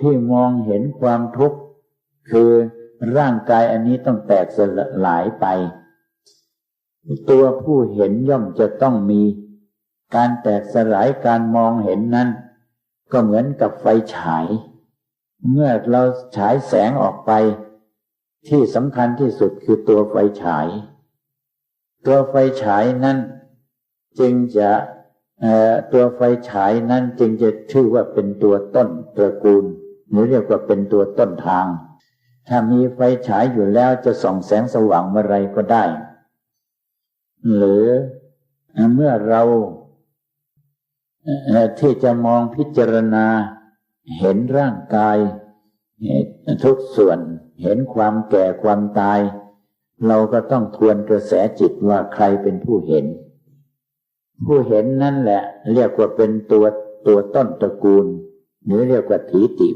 ที่มองเห็นความทุกข์คือร่างกายอันนี้ต้องแตกสลายไป ตัวผู้เห็นย่อมจะต้องมี การแตกสลายการมองเห็นนั้น ก็เหมือนกับไฟฉาย เมื่อเราฉายแสงออกไป ที่สำคัญที่สุดคือตัวไฟฉาย ตัวไฟฉายนั้น จึงจะตัวไฟฉายนั้นจึงจะชื่อว่าเป็นตัวต้นตระกูล หรือเรียกว่าเป็นตัวต้นทาง ถ้ามีไฟฉายอยู่แล้วจะส่องแสงสว่างเมื่อไรก็ได้ หรือเมื่อเราที่จะมองพิจารณา เห็นร่างกาย ทุกส่วนเห็นความแก่ความตาย เราก็ต้องทวนกระแสจิตว่าใครเป็นผู้เห็น ผู้เห็นนั่นแหละ เรียกว่าเป็นตัวตัวต้นตระกูล หรือเรียกว่าถีติ